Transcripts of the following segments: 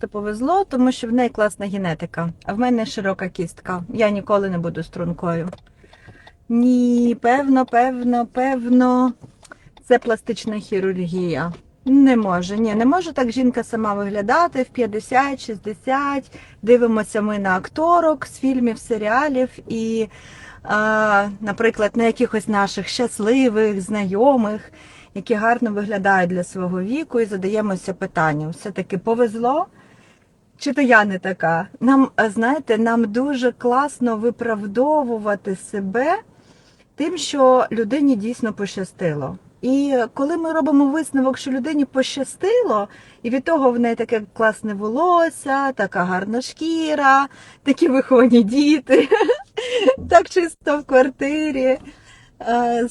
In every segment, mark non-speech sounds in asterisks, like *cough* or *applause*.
Це повезло, тому що в неї класна генетика, а в мене широка кістка. Я ніколи не буду стрункою. Ні, певно, певно, певно, це пластична хірургія. Не може, ні, не може так жінка сама виглядати в 50-60. Дивимося ми на акторок з фільмів, серіалів і, а, наприклад, на якихось наших щасливих, знайомих, які гарно виглядають для свого віку, і задаємося питанням: все-таки повезло? Чи то я не така? Нам, знаєте, нам дуже класно виправдовувати себе тим, що людині дійсно пощастило. І коли ми робимо висновок, що людині пощастило, і від того в неї таке класне волосся, така гарна шкіра, такі виховані діти, *laughs* так чисто в квартирі.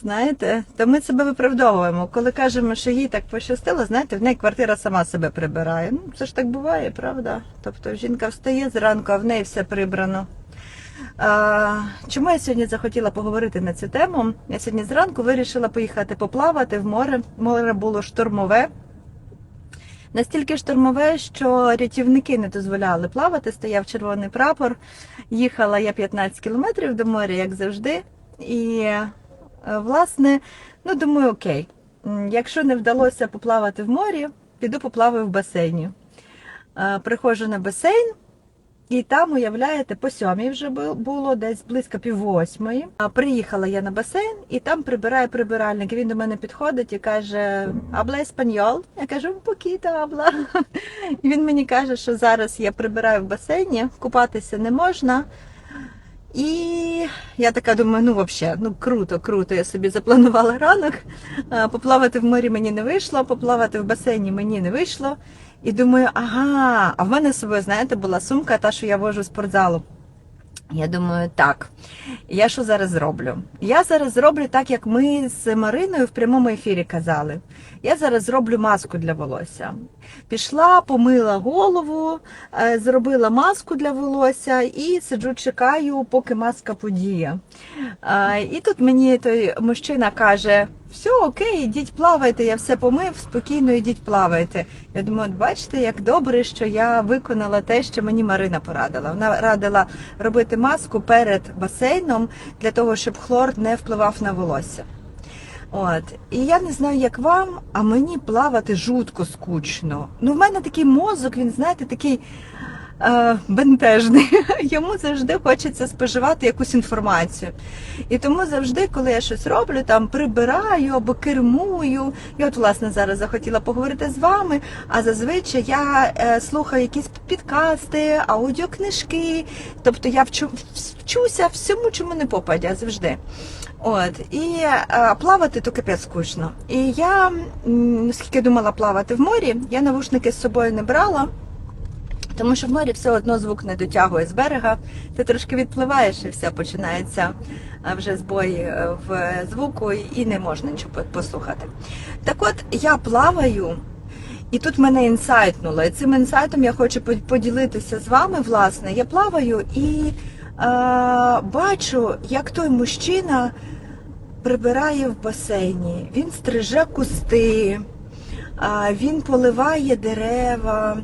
Знаєте, то ми себе виправдовуємо. Коли кажемо, що їй так пощастило, знаєте, в неї квартира сама себе прибирає. Ну, це ж так буває, правда? Тобто жінка встає зранку, а в неї все прибрано. А, Чому я сьогодні захотіла поговорити на цю тему? Я сьогодні зранку вирішила поїхати поплавати в море. Море було штормове. Настільки штормове, що рятівники не дозволяли плавати, стояв червоний прапор. Їхала я 15 кілометрів до моря, як завжди. І, власне, ну думаю, окей, якщо не вдалося поплавати в морі, піду поплаваю в басейні. Е, Приходжу на басейн, і там, уявляєте, по сьомій вже бу- було десь близько пів восьмої. А приїхала я на басейн, і там прибирає прибиральник. Він до мене підходить і каже: Абла еспаньол? Я кажу, покіта абла. *laughs* І він мені каже, що зараз я прибираю в басейні, купатися не можна. І я така думаю, ну взагалі, ну круто, круто. Я собі запланувала ранок. Поплавати в морі мені не вийшло, поплавати в басейні мені не вийшло. І думаю, ага, а в мене з собою, знаєте, була сумка, та, що я вожу в спортзалу. Я думаю, так, я що зараз зроблю? Я зараз зроблю так, як ми з Мариною в прямому ефірі казали. Я зараз зроблю маску для волосся. Пішла, помила голову, е, зробила маску для волосся і сиджу, чекаю, поки маска подіє. Е, І тут мені той мужчина каже: все, окей, ідіть плавайте, я все помив, спокійно ідіть плавайте. Я думаю, от бачите, як добре, що я виконала те, що мені Марина порадила. Вона радила робити маску перед басейном для того, щоб хлор не впливав на волосся. От. І я не знаю, як вам, а мені плавати жутко скучно. Ну, в мене такий мозок, він, знаєте, такий бентежний. *laughs* Йому завжди хочеться споживати якусь інформацію. І тому завжди, коли я щось роблю, там прибираю або кермую. І от, власне, зараз захотіла поговорити з вами. А зазвичай я е, слухаю якісь підкасти, аудіокнижки. Тобто я вчу, вчуся всьому, чому не попадя завжди. От і е, плавати то капець скучно. І я скільки думала плавати в морі, я навушники з собою не брала. Тому що в морі все одно звук не дотягує з берега. Ти трошки відпливаєш і все починається вже збой е, в звуку, і не можна нічого послухати. Так от я плаваю, і тут мене інсайтнуло. І цим інсайтом я хочу поділитися з вами. Власне, я плаваю і е, бачу, як той мужчина прибирає в басейні. Він стриже кусти. А, Він поливає дерева,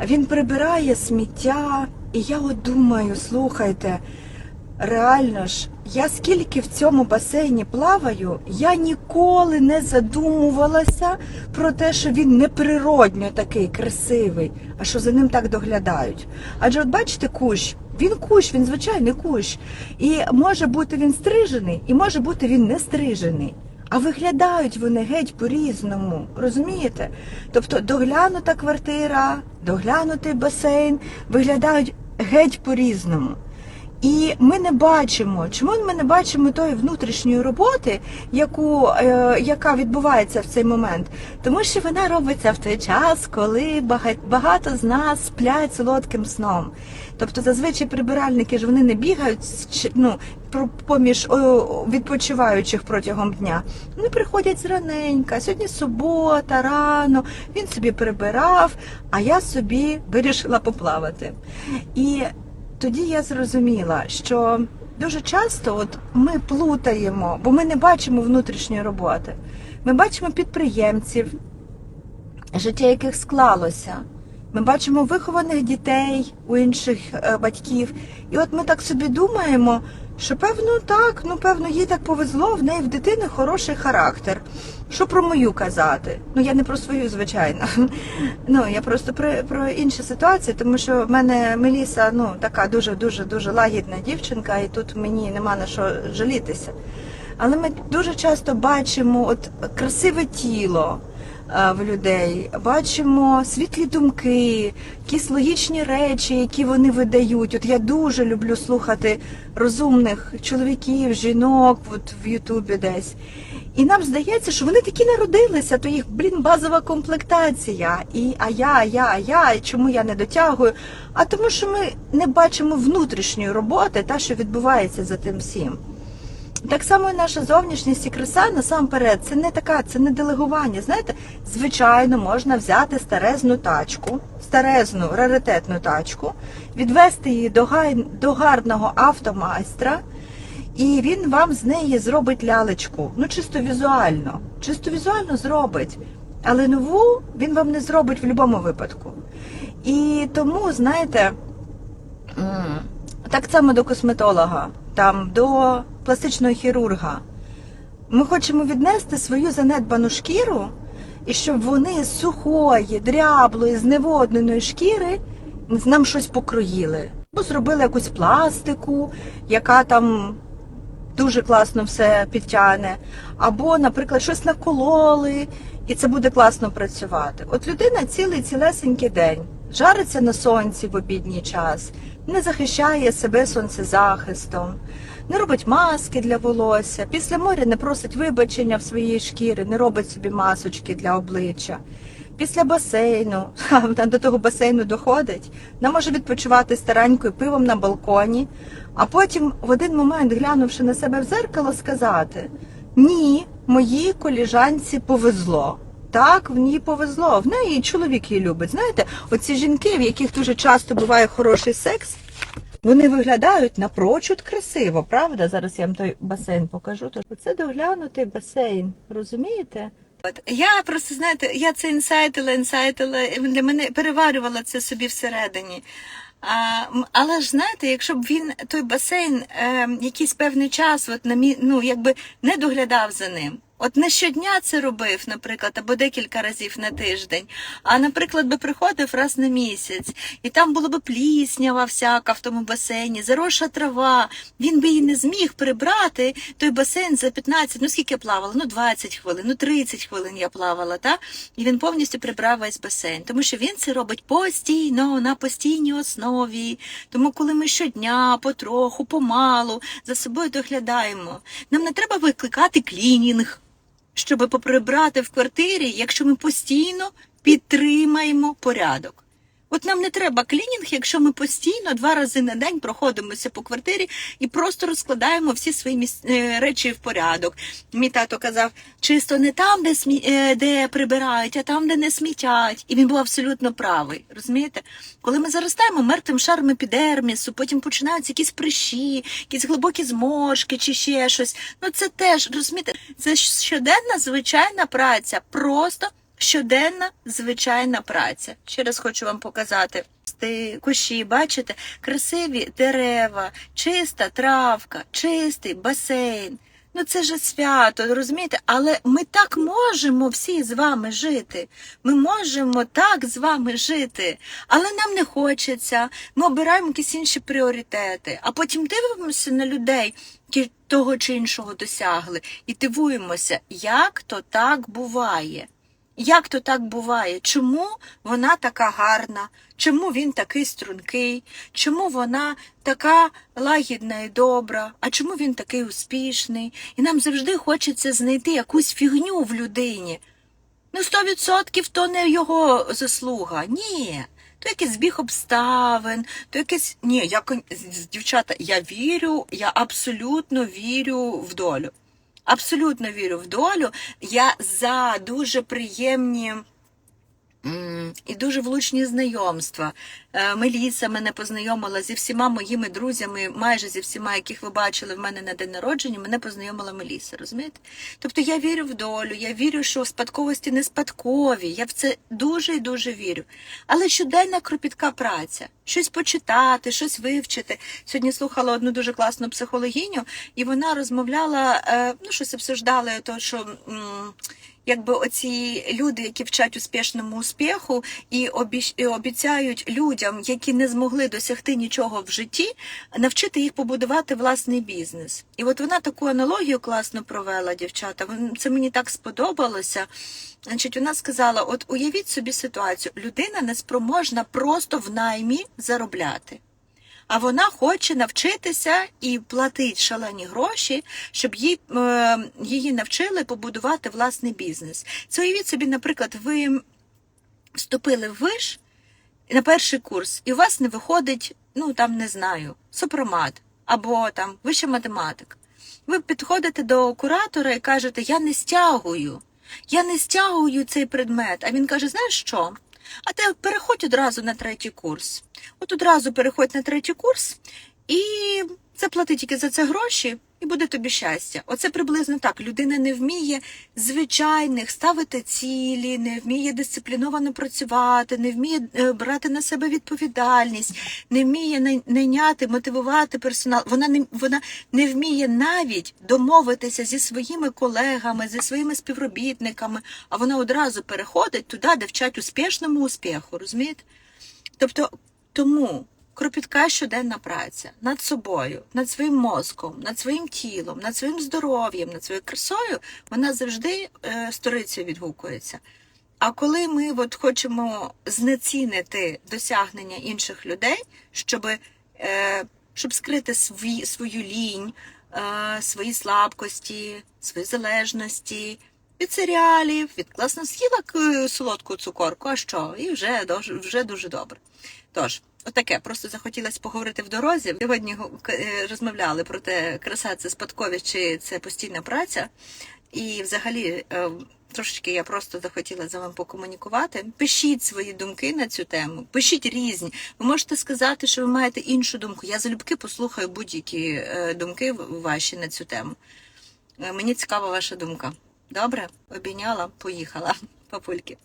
він прибирає сміття. І я от думаю, слухайте, реально ж, я скільки в цьому басейні плаваю, я ніколи не задумувалася про те, що він неприродньо такий красивий, а що за ним так доглядають. Адже от бачите кущ, він кущ, він звичайний кущ. І може бути він стрижений, і може бути він не стрижений. А виглядають вони геть по-різному, розумієте? Тобто доглянута квартира, доглянутий басейн виглядають геть по-різному. І ми не бачимо, чому ми не бачимо тої внутрішньої роботи, яку, е, яка відбувається в цей момент. Тому що вона робиться в той час, коли багато, з нас сплять солодким сном. Тобто зазвичай прибиральники ж вони не бігають ну, поміж відпочиваючих протягом дня. Вони приходять зраненька, сьогодні субота, рано, він собі прибирав, а я собі вирішила поплавати. І тоді я зрозуміла, що дуже часто от ми плутаємо, бо ми не бачимо внутрішньої роботи. Ми бачимо підприємців, життя яких склалося. Ми бачимо вихованих дітей у інших е, батьків. І от ми так собі думаємо, що певно так, ну певно, їй так повезло, в неї в дитини хороший характер. Що про мою казати? Ну я не про свою, звичайно. *laughs* Ну я просто про, про інші ситуації, тому що в мене Меліса ну така дуже дуже дуже лагідна дівчинка, і тут мені нема на що жалітися. Але ми дуже часто бачимо от красиве тіло в людей, бачимо світлі думки, якісь логічні речі, які вони видають. От я дуже люблю слухати розумних чоловіків, жінок от в Ютубі десь. І нам здається, що вони такі народилися, то їх, блін, базова комплектація. І а я, а я, а я, і чому я не дотягую? А тому, що ми не бачимо внутрішньої роботи, та що відбувається за тим всім. Так само і наша зовнішність і краса насамперед, це не така, це не делегування. Знаєте, звичайно, можна взяти старезну тачку, старезну раритетну тачку, відвести її до, гай, до гарного автомайстра, і він вам з неї зробить лялечку. Ну, чисто візуально. Чисто візуально зробить. Але нову він вам не зробить в будь-якому випадку. І тому, знаєте, так само до косметолога, там, до пластичного хірурга. Ми хочемо віднести свою занедбану шкіру, і щоб вони з сухої, дряблої, зневодненої шкіри нам щось покроїли. Або зробили якусь пластику, яка там дуже класно все підтягне. Або, наприклад, щось накололи, і це буде класно працювати. От людина цілий цілесенький день жариться на сонці в обідній час, не захищає себе сонцезахистом, не робить маски для волосся, після моря не просить вибачення в своїй шкіри, не робить собі масочки для обличчя. Після басейну, *laughs* вона до того басейну доходить, вона може відпочивати старенькою пивом на балконі, а потім в один момент, глянувши на себе в зеркало, сказати: Ні, моїй коліжанці повезло. Так, в ній повезло. В неї і чоловік її любить. Знаєте, оці жінки, в яких дуже часто буває хороший секс, вони виглядають напрочуд красиво, правда? Зараз я вам той басейн покажу. Тож це доглянутий басейн, розумієте? От я просто знаєте, я це інсайтила, інсайтила, для мене переварювала це собі всередині. А, але ж знаєте, якщо б він той басейн е, якийсь певний час, от на мі, ну якби не доглядав за ним. От не щодня це робив, наприклад, або декілька разів на тиждень. А, наприклад, би приходив раз на місяць, і там було б пліснява всяка в тому басейні, заросша трава. Він би її не зміг прибрати той басейн за 15, ну скільки я плавала? Ну 20 хвилин, ну 30 хвилин я плавала, та? І він повністю прибрав весь басейн, тому що він це робить постійно, на постійній основі. Тому, коли ми щодня, потроху, помалу за собою доглядаємо, нам не треба викликати клінінг щоб поприбрати в квартирі, якщо ми постійно підтримаємо порядок. От нам не треба клінінг, якщо ми постійно два рази на день проходимося по квартирі і просто розкладаємо всі свої міс... е, речі в порядок. Мій тато казав, чисто не там, де смі... е, де прибирають, а там, де не смітять. І він був абсолютно правий. Розумієте? Коли ми заростаємо мертвим шаром епідермісу, потім починаються якісь прищі, якісь глибокі зморшки чи ще щось. Ну це теж розумієте, це щоденна звичайна праця. Просто щоденна звичайна праця. Ще раз хочу вам показати. Кущі, бачите, красиві дерева, чиста травка, чистий басейн. Ну це ж свято, розумієте? Але ми так можемо всі з вами жити. Ми можемо так з вами жити, але нам не хочеться. Ми обираємо якісь інші пріоритети, а потім дивимося на людей, які того чи іншого досягли, і дивуємося, як то так буває. Як то так буває? Чому вона така гарна? Чому він такий стрункий? Чому вона така лагідна і добра? А чому він такий успішний? І нам завжди хочеться знайти якусь фігню в людині. Ну, сто відсотків то не його заслуга. Ні. То якийсь збіг обставин, то якесь. Ні, я дівчата, я вірю, я абсолютно вірю в долю. Абсолютно вірю в долю. Я за дуже приємні І дуже влучні знайомства. Е, Меліса мене познайомила зі всіма моїми друзями, майже зі всіма, яких ви бачили в мене на день народження, мене познайомила Меліса, розумієте? Тобто я вірю в долю, я вірю, що спадковості не спадкові. Я в це дуже і дуже вірю. Але щоденна кропітка праця, щось почитати, щось вивчити. Сьогодні слухала одну дуже класну психологіню, і вона розмовляла, е, ну щось обсуждали, то що. Якби оці люди, які вчать успішному успіху і обіцяють людям, які не змогли досягти нічого в житті, навчити їх побудувати власний бізнес. І от вона таку аналогію класно провела, дівчата. Це мені так сподобалося. Значить, вона сказала: от уявіть собі ситуацію, людина неспроможна просто в наймі заробляти. А вона хоче навчитися і платить шалені гроші, щоб їй, е, її навчили побудувати власний бізнес. Це уявіть собі, наприклад, ви вступили в виш на перший курс, і у вас не виходить, ну там не знаю, сопромат або там вища математика. Ви підходите до куратора і кажете, я не стягую, я не стягую цей предмет. А він каже, знаєш що? А ти переходь одразу на третій курс. От одразу переходь на третій курс і заплати тільки за це гроші, і буде тобі щастя. Оце приблизно так. Людина не вміє звичайних ставити цілі, не вміє дисципліновано працювати, не вміє е, брати на себе відповідальність, не вміє найняти, мотивувати персонал. Вона не вона не вміє навіть домовитися зі своїми колегами, зі своїми співробітниками, а вона одразу переходить туди, де вчать успішному успіху. Розумієте? Тобто тому кропітка щоденна праця над собою, над своїм мозком, над своїм тілом, над своїм здоров'ям, над своєю красою, вона завжди е, сторицею відгукується. А коли ми от хочемо знецінити досягнення інших людей, щоб, е, щоб скрити свій, свою лінь, е, свої слабкості, свої залежності, від серіалів, від класно з'їла солодку цукорку, а що? І вже, вже дуже добре. Тож, отаке, просто захотілося поговорити в дорозі. Сьогодні е, розмовляли про те, краса це спадковість чи це постійна праця. І взагалі, е, трошечки я просто захотіла з вами покомунікувати. Пишіть свої думки на цю тему, пишіть різні. Ви можете сказати, що ви маєте іншу думку. Я залюбки послухаю будь-які е, думки ваші на цю тему. Мені цікава ваша думка. Добре? Обійняла, поїхала. *laughs* Папульки.